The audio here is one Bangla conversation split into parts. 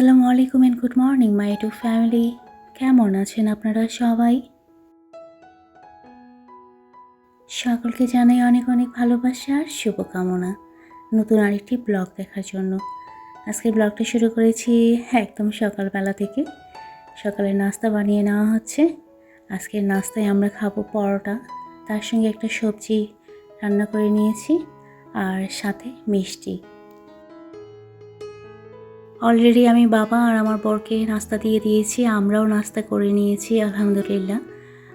আসসালামু আলাইকুম and good morning my to family কেমন আছেন আপনারা সবাই? সকলকে জানাই অনেক অনেক ভালোবাসা আর শুভকামনা। নতুন আরেকটি ব্লগ দেখার জন্য। আজকের ব্লগটা শুরু করেছি একদম সকালবেলা থেকে। সকালে নাস্তা বানিয়ে নেওয়া হচ্ছে। আজকের নাস্তায় আমরা খাব পরোটা। তার সঙ্গে একটা সবজি রান্না করে নিয়েছি। আর সাথে মিষ্টি। অলরেডি আমি বাবা আর আমার বরকে নাস্তা দিয়ে দিয়েছি, আমরাও নাস্তা করে নিয়েছি, আলহামদুলিল্লাহ।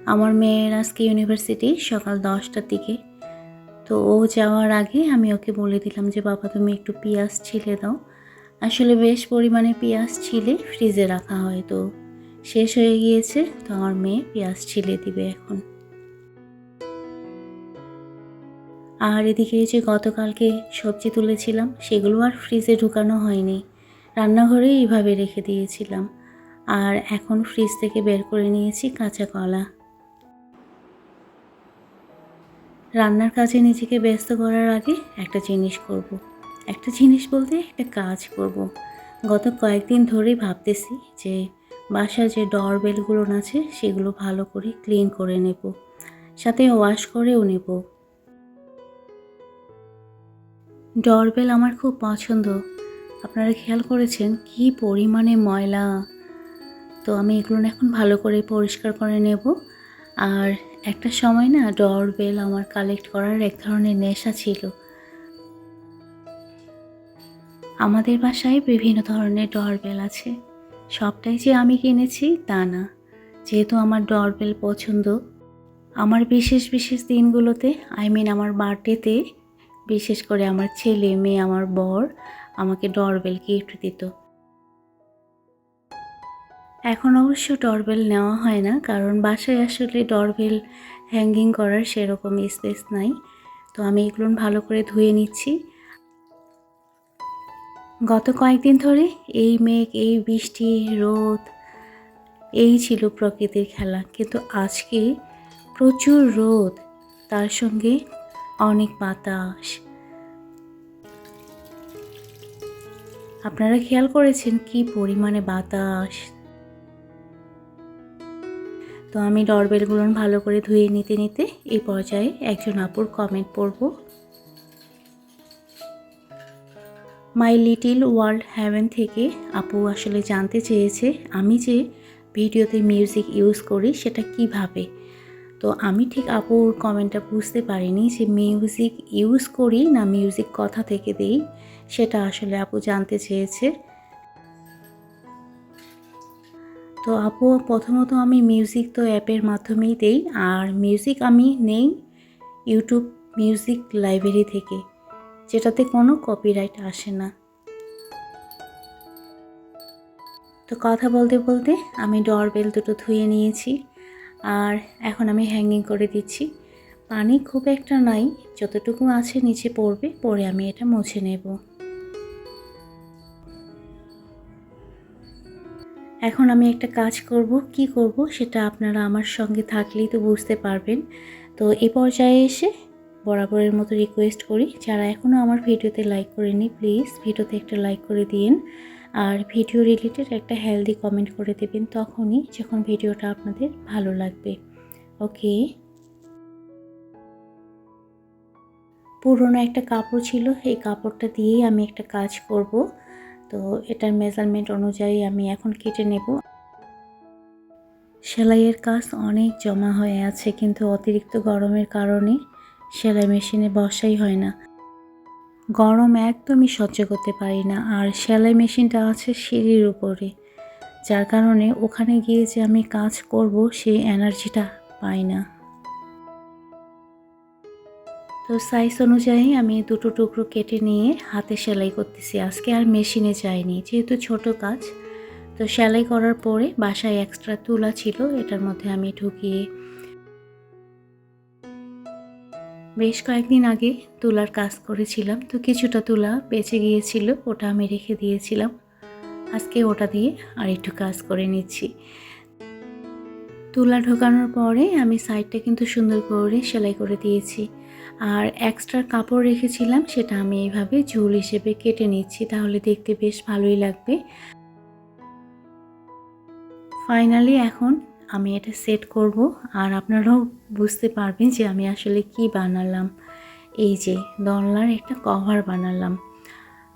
আমার মেয়ের আজকে ইউনিভার্সিটি সকাল দশটার দিকে। তো ও যাওয়ার আগে আমি ওকে বলে দিলাম যে, বাবা, তুমি একটু পেঁয়াজ ছিলে দাও। আসলে বেশ পরিমাণে পেঁয়াজ ছিলে, ফ্রিজে রাখা হয় তো। শেষ হয়ে গিয়েছে, তো আমার মেয়ে পেঁয়াজ ছিলে দিবে এখন। আর এদিকে যে গতকালকে সবজি তুলেছিলাম, সেগুলো আর ফ্রিজে ঢুকানো হয়নি। রান্নাঘরে এইভাবে রেখে দিয়েছিলাম। আর এখন ফ্রিজ থেকে বের করে নিয়েছি কাঁচা কলা। রান্নার কাজে নিজেকে ব্যস্ত করার আগে একটা জিনিস করব। একটা জিনিস বলতে একটা কাজ করব। গত কয়েকদিন ধরেই ভাবতেছি যে বাসার যে ডরবেলগুলো আছে সেগুলো ভালো করে ক্লিন করে নেব। সাথে ওয়াশ করেও নেব। ডরবেল আমার খুব পছন্দ। আপনারা খেয়াল করেছেন কি পরিমাণে ময়লা? তো আমি এগুলো এখন ভালো করে পরিষ্কার করে নেব। আর একটা সময় না ডরবেল আমার কালেক্ট করার এক ধরনের নেশা ছিল। আমাদের বাসায় বিভিন্ন ধরনের ডরবেল আছে। সবটাই যে আমি কিনেছি তা না। যেহেতু আমার ডরবেল পছন্দ, আমার বিশেষ বিশেষ দিনগুলোতে আই মিন আমার বার্থডেতে বিশেষ করে আমার ছেলে, মেয়ে, আমার বর আমাকে ডরবেল গিফট দিত। এখন অবশ্য ডরবেল নেওয়া হয় না, কারণ বাসায় আসলে ডরবেল হ্যাঙ্গিং করার সেরকম স্পেস নাই। তো আমি এগুলো ভালো করে ধুয়ে নিচ্ছি। গত কয়েকদিন ধরে এই মেঘ, এই বৃষ্টি, রোদ, এই ছিল প্রকৃতির খেলা। কিন্তু আজকে প্রচুর রোদ, তার সঙ্গে অনেক বাতাস। আপনারা খেয়াল করেছেন কি পরিমাণে বাতাস? তো আমি ডরবেলগুলো ভালো করে ধুয়ে নিতে নিতে এই পর্যায়ে একজন আপুর কমেন্ট পড়ব। মাই লিটিল ওয়ার্ল্ড হ্যাভেন থেকে আপু আসলে জানতে চেয়েছে, আমি যে ভিডিওতে মিউজিক ইউজ করি সেটা কীভাবে? তো আমি ঠিক আপুর কমেন্টটা বুঝতে পারিনি যে মিউজিক ইউজ করি না মিউজিক কথা থেকে দেই। সেটা আসলে আপু জানতে চেয়েছে। তো আপু, প্রথমত আমি মিউজিক তো অ্যাপের মাধ্যমেই দেই, আর মিউজিক আমি নেই ইউটিউব মিউজিক লাইব্রেরি থেকে, যেটাতে কোনো কপিরাইট আসে না। তো কথা বলতে বলতে আমি ডরবেল দুটো ধুয়ে নিয়েছি, আর এখন আমি হ্যাঙ্গিং করে দিচ্ছি। পানি খুব একটা নাই, যতটুকু আছে নিচে পড়বে, পরে আমি এটা মুছে নেব। এখন আমি একটা কাজ করব। কি করব সেটা আপনারা আমার সঙ্গে থাকলেই তো বুঝতে পারবেন। তো এ পর্যায়ে এসে বরাবরের মতো রিকোয়েস্ট করি। যারা এখনও আমার ভিডিওতে লাইক করেনি প্লিজ ভিডিওতে একটা লাইক করে দিন। আর ভিডিও রিলেটেড একটা হেলদি কমেন্ট করে দেবেন তখনই যখন ভিডিওটা আপনাদের ভালো লাগবে। ওকে পুরনো একটা কাপড় ছিল, এই কাপড়টা দিয়েই আমি একটা কাজ করব। তো এটার মেজারমেন্ট অনুযায়ী আমি এখন কেটে নেব। সেলাইয়ের কাজ অনেক জমা হয়ে আছে, কিন্তু অতিরিক্ত গরমের কারণে সেলাই মেশিনে বসাই হয় না। গরম একদমই সহ্য করতে পারি না, আর সেলাই মেশিনটা আছে সিঁড়ির উপরে, যার কারণে ওখানে গিয়ে যে আমি কাজ করব, সেই এনার্জিটা পাই না। তো সাইজ অনুযায়ী আমি দুটো টুকরো কেটে নিয়ে হাতে সেলাই করতেছি। আজকে আর মেশিনে যাইনি, যেহেতু ছোট কাজ। তো সেলাই করার পরে বাসায় এক্সট্রা তুলা ছিল, এটার মধ্যে আমি ঢুকিয়ে বেশ কয়েকদিন আগে তুলার কাজ করেছিলাম। তো কিছুটা তুলা বেঁচে গিয়েছিল, ওটা আমি রেখে দিয়েছিলাম। আজকে ওটা দিয়ে আর একটু কাজ করে নিচ্ছি। তুলা ঢোকানোর পরে আমি সাইডটা কিন্তু সুন্দর করে সেলাই করে দিয়েছি। আর এক্সট্রা কাপড় রেখেছিলাম, সেটা আমি এইভাবে ঝুল হিসেবে কেটে নিচ্ছি, তাহলে দেখতে বেশ ভালোই লাগবে। ফাইনালি এখন আমি এটা সেট করব, আর আপনারাও বুঝতে পারবেন যে আমি আসলে কি বানালাম। এই যে, দোলনার একটা কভার বানালাম।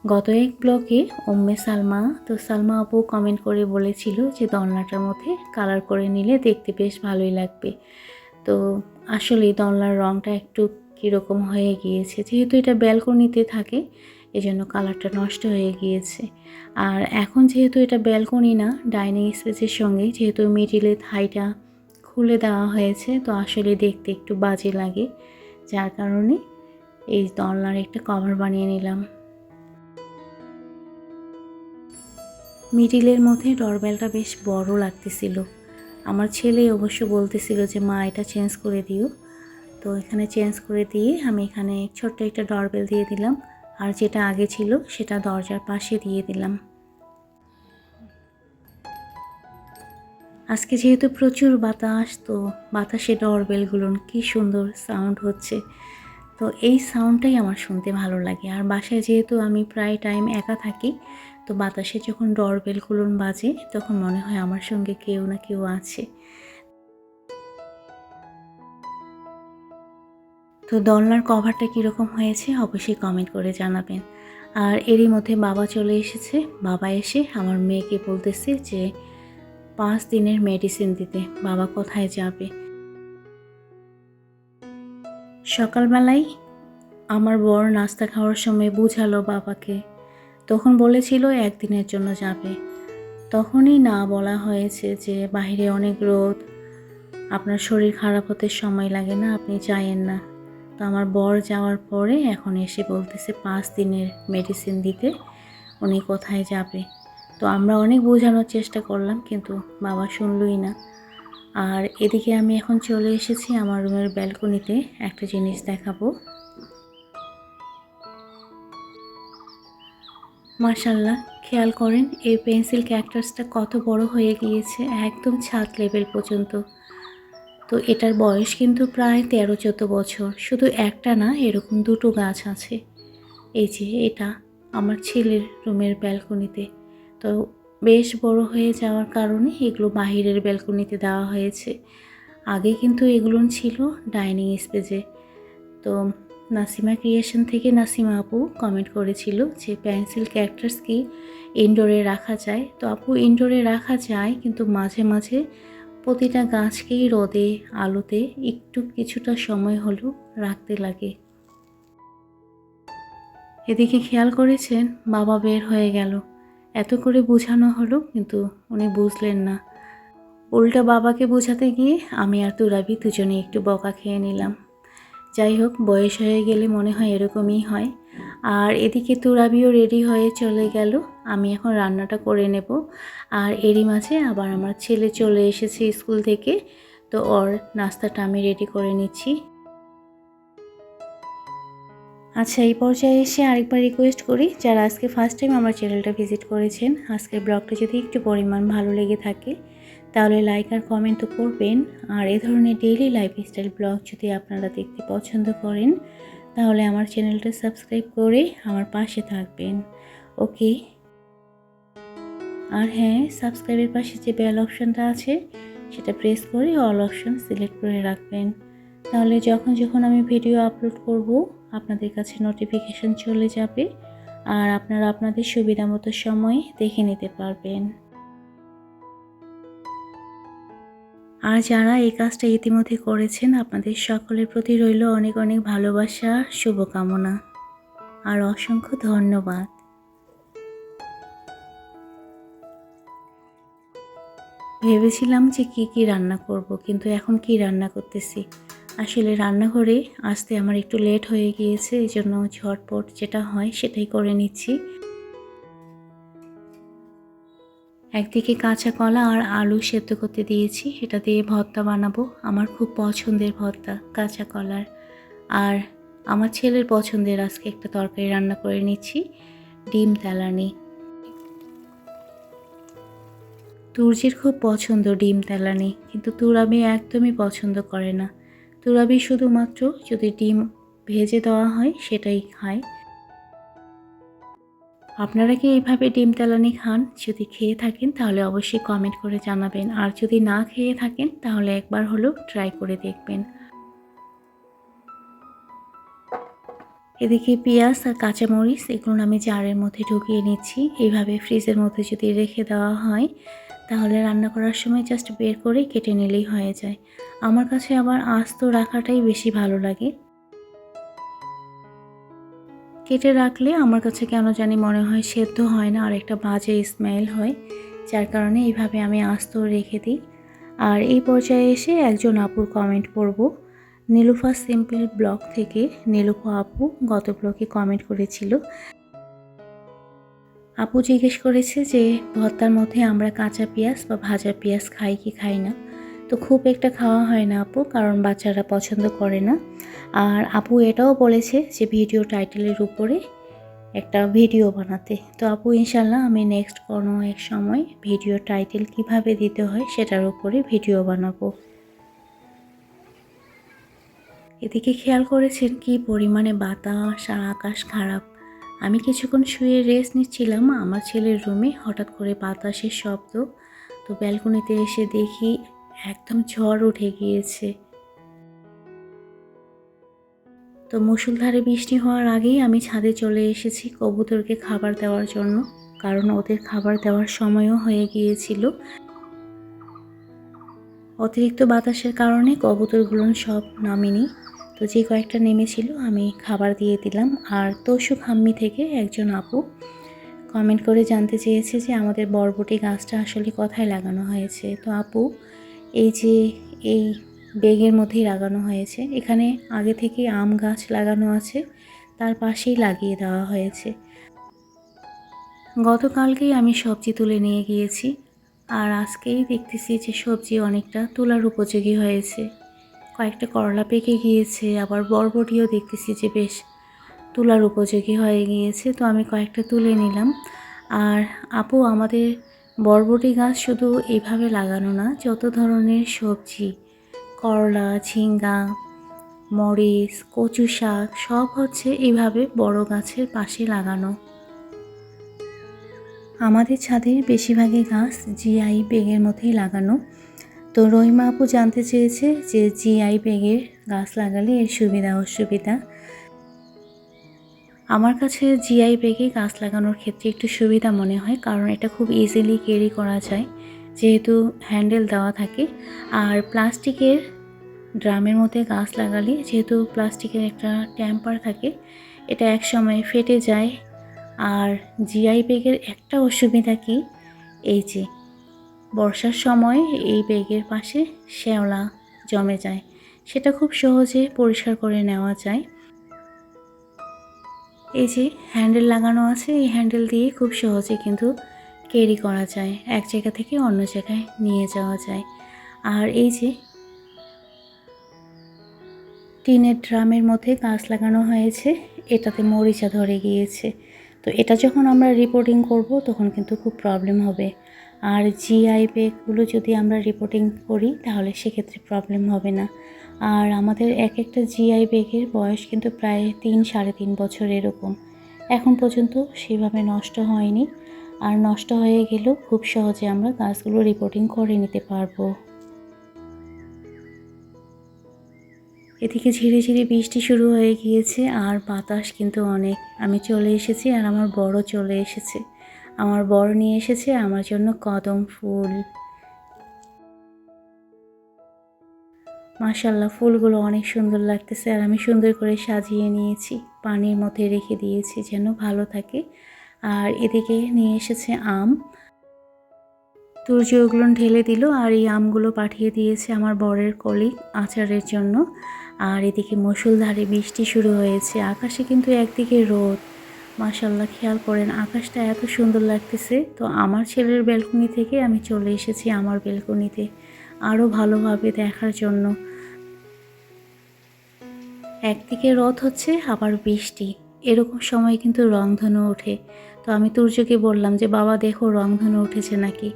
গত এক ব্লগে ওম্মে সালমা, তো সালমা আপু কমেন্ট করে বলেছিল যে দোলনাটার মধ্যে কালার করে নিলে দেখতে বেশ ভালোই লাগবে। তো আসলে দোলনার রঙটা একটু কীরকম হয়ে গিয়েছে। যেহেতু এটা ব্যালকনিতে থাকে, এজন্য কালারটা নষ্ট হয়ে গিয়েছে। আর এখন যেহেতু এটা ব্যালকনি না, ডাইনিং স্পেসের সঙ্গে, যেহেতু মিডিলে থাইটা খুলে দেওয়া হয়েছে, তো আসলে দেখতে একটু বাজে লাগে। যার কারণে এই দলনার একটা কভার বানিয়ে নিলাম। মিডিলের মধ্যে ডরবেলটা বেশ বড় লাগতেছিল। আমার ছেলে অবশ্য বলতেছিল যে, মা, এটা চেঞ্জ করে দিও। তো এখানে চেঞ্জ করে দিয়ে আমি এখানে ছোট্ট একটা ডরবেল দিয়ে দিলাম। আর যেটা আগে ছিল সেটা দরজার পাশে দিয়ে দিলাম। আজকে যেহেতু প্রচুর বাতাস, তো বাতাসে ডরবেলগুলো কি সুন্দর সাউন্ড হচ্ছে। তো এই সাউন্ডটাই আমার শুনতে ভালো লাগে। আর বাসায় যেহেতু আমি প্রায় টাইম একা থাকি, তো বাতাসে যখন ডরবেলগুলো বাজে, তখন মনে হয় আমার সঙ্গে কেউ না কেউ আছে। তো দোলনার কভারটা কীরকম হয়েছে অবশ্যই কমেন্ট করে জানাবেন। আর এরই মধ্যে বাবা চলে এসেছে। বাবা এসে আমার মেয়েকে বলতেছে যে, পাঁচ দিনের মেডিসিন দিতে। বাবা কোথায় যাবে? সকালবেলায় আমার বর নাস্তা খাওয়ার সময় বুঝালো বাবাকে। তখন বলেছিল একদিনের জন্য যাবে। তখনই না বলা হয়েছে যে বাইরে অনেক রোদ। আপনার শরীর খারাপ হতে সময় লাগে না। আপনি যায়েন না। তো আমার বর যাওয়ার পরে এখন এসে বলতেছে পাঁচ দিনের মেডিসিন দিতে, উনি কোথায় যাবে? তো আমরা অনেক বোঝানোর চেষ্টা করলাম, কিন্তু বাবা শুনলই না। আর এদিকে আমি এখন চলে এসেছি আমার রুমের ব্যালকনিতে একটা জিনিস দেখাবো। মার্শাল্লাহ খেয়াল করেন, এই পেন্সিল ক্যাক্টাসটা কত বড় হয়ে গিয়েছে, একদম ছাদ লেভেল পর্যন্ত। তো এটার বয়স কিন্তু প্রায় তেরো চোদ্দ বছর। শুধু একটা না, এরকম দুটো গাছ আছে। এই যে এটা আমার ছেলের রুমের ব্যালকনিতে। তো বেশ বড় হয়ে যাওয়ার কারণে এগুলো বাহিরের ব্যালকনিতে দেওয়া হয়েছে। আগে কিন্তু এগুলো ছিল ডাইনিং স্পেসে। তো নাসিমা ক্রিয়েশন থেকে নাসিমা আপু কমেন্ট করেছিল যে, পেন্সিল ক্যারেক্টার্স কি ইনডোরে রাখা যায়? তো আপু ইনডোরে রাখা যায়, কিন্তু মাঝে মাঝে প্রতিটা গাছকেই রোদে, আলোতে একটু কিছুটা সময় হলেও রাখতে লাগে। এদিকে খেয়াল করেছেন, বাবা বের হয়ে গেল। এত করে বোঝানো হলো, কিন্তু উনি বুঝলেন না। উল্টা বাবাকে বোঝাতে গিয়ে আমি আর তুরাবি দুজনে একটু বকা খেয়ে নিলাম। যাই হোক, বয়স হয়ে গেলে মনে হয় এরকমই হয়। আর এদিকে তুরাবিও রেডি হয়ে চলে গেল। আমি এখন রান্নাটা করে নেব। আর এরই মাঝে আবার আমার ছেলে চলে এসেছে স্কুল থেকে। তো ওর নাস্তাটা আমি রেডি করে নিচ্ছি। আচ্ছা এই পর্যায়ে এসে আরেকবার রিকোয়েস্ট করি যারা আজকে ফার্স্ট টাইম আমার চ্যানেলটা ভিজিট করেছেন। আজকের ব্লগটা যদি একটু পরিমাণ ভালো লেগে থাকে, তাহলে লাইক আর কমেন্ট তো করবেন। আর এ ধরনের ডেইলি লাইফস্টাইল ব্লগ যদি আপনারা দেখতে পছন্দ করেন তাহলে আমার চ্যানেলটা সাবস্ক্রাইব করে আমার পাশে থাকবেন। ওকে? আর হ্যাঁ সাবস্ক্রাইবের পাশে যে বেল অপশানটা আছে, সেটা প্রেস করে অল অপশান সিলেক্ট করে রাখবেন। তাহলে যখন যখন আমি ভিডিও আপলোড করব, আপনাদের কাছে নোটিফিকেশান চলে যাবে, আর আপনারা আপনাদের সুবিধা মতো সময় দেখে নিতে পারবেন। আর যারা এই কাজটা ইতিমধ্যে করেছেন, আপনাদের সকলের প্রতি রইল অনেক অনেক ভালোবাসা, শুভকামনা আর অসংখ্য ধন্যবাদ। ভেবেছিলাম যে কি কি রান্না করব, কিন্তু এখন কি রান্না করতেছি? আসলে রান্নাঘরে আসতে আমার একটু লেট হয়ে গিয়েছে এই জন্য ঝটপট যেটা হয় সেটাই করে নিচ্ছি। একদিকে কাঁচা কলা আর আলু সেদ্ধ করতে দিয়েছি এটা দিয়ে ভর্তা বানাবো। আমার খুব পছন্দের ভর্তা, কাঁচা কলার। আর আমার ছেলের পছন্দের আজকে একটা তরকারি রান্না করে নিচ্ছি, ডিম তেলানি। তুর্জির খুব পছন্দ ডিম তেলানি, কিন্তু তুরাবি একদমই পছন্দ করে না। তুরাবি শুধুমাত্র যদি ডিম ভেজে দেওয়া হয়, সেটাই খায়। আপনারা কি এইভাবে ডিম তেলানি খান? যদি খেয়ে থাকেন, তাহলে অবশ্যই কমেন্ট করে জানাবেন। আর যদি না খেয়ে থাকেন, তাহলে একবার হলেও ট্রাই করে দেখবেন। এদিকে পেঁয়াজ আর কাঁচামরিচ, এগুলো আমি জারের মধ্যে ঢুকিয়ে নিচ্ছি। এইভাবে ফ্রিজের মধ্যে যদি রেখে দেওয়া হয়, তাহলে রান্না করার সময় জাস্ট বের করে কেটে নিলেই হয়ে যায়। আমার কাছে আবার আস্ত রাখাটাই বেশি ভালো লাগে। কেটে রাখলে আমার কাছে কেন জানি মনে হয় সেদ্ধ হয় না আর একটা বাজে স্মেল হয়, যার কারণে এইভাবে আমি আস্ত রেখে দিই। আর এই পর্যায়ে এসে একজন আপুর কমেন্ট পড়ব। নীলুফা সিম্পল ব্লগ থেকে নীলুফা আপু গত ব্লগে কমেন্ট করেছিল। আপু জিজ্ঞেস করেছে যে, ভর্তার মধ্যে আমরা কাঁচা পেঁয়াজ বা ভাজা পেঁয়াজ খাই কি খাই না? তো খুব একটা খাওয়া হয় না আপু, কারণ বাচ্চারা পছন্দ করে না। আর আপু এটাও বলেছে যে ভিডিও টাইটেলের উপরে একটা ভিডিও বানাতে। তো আপু ইনশাল্লাহ আমি নেক্সট কোনো এক সময় ভিডিও টাইটেল কীভাবে দিতে হয় সেটার উপরে ভিডিও বানাবো। এদিকে খেয়াল করেছেন কি পরিমাণে বাতাস আর আকাশ খারাপ। আমি কিছুক্ষণ শুয়ে রেস্ট নিচ্ছিলাম, আমার ছেলের রুমে হঠাৎ করে বাতাসের শব্দ। তো ব্যালকনিতে এসে দেখি একদম ঝড় উঠে গিয়েছে। তো মুসুলধারে বৃষ্টি হওয়ার আগেই আমি ছাদে চলে এসেছি কবুতরকে খাবার দেওয়ার জন্য, কারণ ওদের খাবার দেওয়ার সময়ও হয়ে গিয়েছিল। অতিরিক্ত বাতাসের কারণে কবুতরগুলো সব নামেনি। তো যে কয়েকটা নেমেছিল আমি খাবার দিয়ে দিলাম। আর তসু খাম্মি থেকে একজন আপু কমেন্ট করে জানতে চেয়েছে যে আমাদের বরবটি গাছটা আসলে কোথায় লাগানো হয়েছে। তো আপু এই যে এই বেগের মধ্যেই লাগানো হয়েছে। এখানে আগে থেকে আম গাছ লাগানো আছে, তার পাশেই লাগিয়ে দেওয়া হয়েছে। গতকালকেই আমি সবজি তুলে নিয়ে গিয়েছি, আর আজকেই দেখতেছি যে সবজি অনেকটা তোলার উপযোগী হয়েছে। কয়েকটা করলা পেকে গিয়েছে, আবার বরবটিও দেখতেছি যে বেশ তোলার উপযোগী হয়ে গিয়েছে। তো আমি কয়েকটা তুলে নিলাম। আর আপু, আমাদের বরবটি গাছ শুধু এইভাবে লাগানো না, যত ধরনের সবজি, করলা, ঝিঙ্গা, মরিচ, কচু শাক, সব হচ্ছে এইভাবে বড় গাছের পাশে লাগানো। আমাদের ছাদের বেশিরভাগই গাছ জিআই বেগের মধ্যেই লাগানো। তো রহিমা আপু জানতে চেয়েছে যে জিআই বেগের গাছ লাগালে এর সুবিধা, অসুবিধা। আমার কাছে জিআই বেগে গাছ লাগানোর ক্ষেত্রে একটু সুবিধা মনে হয়, কারণ এটা খুব ইজিলি ক্যারি করা যায়। যেহেতু হ্যান্ডেল দেওয়া থাকে, আর প্লাস্টিকের ড্রামের মধ্যে গাছ লাগালে, যেহেতু প্লাস্টিকের একটা ট্যাম্পার থাকে, এটা এক সময় ফেটে যায়। আর জিআই বেগের একটা অসুবিধা কি? এই যে, বর্ষার সময় এই ব্যাগের পাশে শ্যাওলা জমে যায়, সেটা খুব সহজে পরিষ্কার করে নেওয়া যায়। এই যে হ্যান্ডেল লাগানো আছে, এই হ্যান্ডেল দিয়ে খুব সহজে কিন্তু ক্যারি করা যায়। এক জায়গা থেকে অন্য জায়গায় নিয়ে যাওয়া যায়। আর এই যে টিনের ড্রামের মধ্যে গাছ লাগানো হয়েছে, এটাতে মরিচা ধরে গিয়েছে। তো এটা যখন আমরা রিপোর্টিং করব, তখন কিন্তু খুব প্রবলেম হবে। আর জিআই ব্যাগগুলো যদি আমরা রিপোর্টিং করি, তাহলে সেক্ষেত্রে প্রবলেম হবে না। আর আমাদের এক একটা জিআই ব্যাগের বয়স কিন্তু প্রায় তিন, সাড়ে তিন বছর এরকম। এখন পর্যন্ত সেভাবে নষ্ট হয়নি। আর নষ্ট হয়ে গেলেও খুব সহজে আমরা গাছগুলো রিপোর্টিং করে নিতে পারব। এদিকে ঝিরে ঝিরে বৃষ্টি শুরু হয়ে গিয়েছে আর বাতাস কিন্তু অনেক। আমি চলে এসেছি আর আমার বড় চলে এসেছে। আমার বড় নিয়ে এসেছে, আমার জন্য কদম ফুল। মাশাল্লাহ ফুলগুলো অনেক সুন্দর লাগতেছে আর আমি সুন্দর করে সাজিয়ে নিয়েছি, পানির মধ্যে রেখে দিয়েছি যেন ভালো থাকে। আর এদিকে নিয়ে এসেছে আম। তুর্য ওগুলো ঢেলে দিল আর এই আমগুলো পাঠিয়ে দিয়েছে আমার বরের কলিগ আচারের জন্য। আর এদিকে মুসুলধারে বৃষ্টি শুরু হয়েছে, আকাশে কিন্তু একদিকে রোদ। মাশাল্লাহ খেয়াল করেন আকাশটা এত সুন্দর লাগতেছে। তো আমার ছেলের ব্যালকনি থেকে আমি চলে এসেছি আমার ব্যালকনিতে আরও ভালোভাবে দেখার জন্য। একদিকে রথ হচ্ছে, আবার বৃষ্টি। এরকম সময় কিন্তু রংধনু ওঠে। তো আমি তুর্যকে বললাম যে, বাবা, দেখো রংধনু উঠেছে নাকি?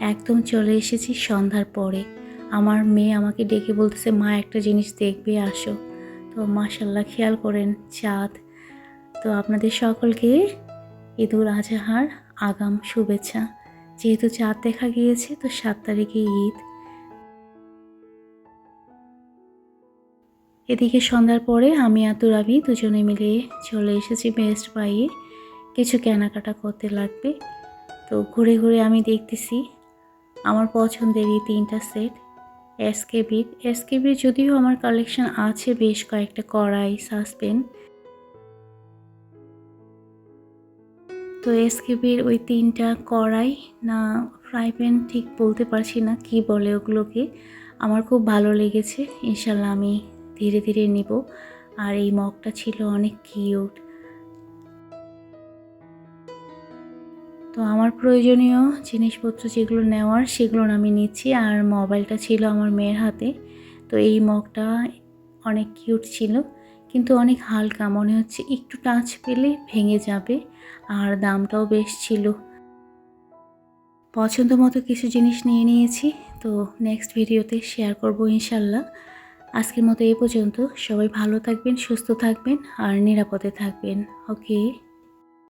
একদম চলে এসেছি সন্ধ্যার পরে। আমার মেয়ে আমাকে ডেকে বলতেছে, মা, একটা জিনিস দেখবে, আসো তো মাশাল্লাহ খেয়াল করেন চাঁদ। তো আপনাদের সকলকে ঈদুল আজহার আগাম শুভেচ্ছা। যেহেতু চাঁদ দেখা গিয়েছে, তো সাত তারিখে ঈদ। এদিকে সন্ধ্যার পরে আমি আর তুরাবি দুজনে মিলে চলে এসেছি বেস্ট বাইয়ে কিছু কেনাকাটা করতে লাগবে। তো ঘুরে ঘুরে আমি দেখতেছি, আমার পছন্দের এই তিনটা সেট এসকেবির এসকেবির যদিও আমার কালেকশন আছে বেশ কয়েকটা কড়াই সাসপেন তো এসকেবির ওই তিনটা কড়াই, না ফ্রাই প্যান ঠিক বলতে পারছি না কি বলে ওগুলোকে। আমার খুব ভালো লেগেছে, ইনশাল্লাহ আমি ধীরে ধীরে নেব। আর এই মগটা ছিল অনেক কিউট। তো আমার প্রয়োজনীয় জিনিসপত্র যেগুলো নেওয়ার সেগুলো আমি নিচ্ছি। আর মোবাইলটা ছিল আমার মেয়ের হাতে। তো এই মগটা অনেক কিউট ছিল। কিন্তু অনেক হালকা, মনে হচ্ছে একটু টাচ পেলে ভেঙে যাবে। আর দামটাও বেশ ছিল। পছন্দ মতো কিছু জিনিস নিয়ে নিয়েছি। তো নেক্সট ভিডিওতে শেয়ার করব ইনশাল্লাহ। আজকের মতো এই পর্যন্ত। সবাই ভালো থাকবেন সুস্থ থাকবেন আর নিরাপদে থাকবেন। ওকে?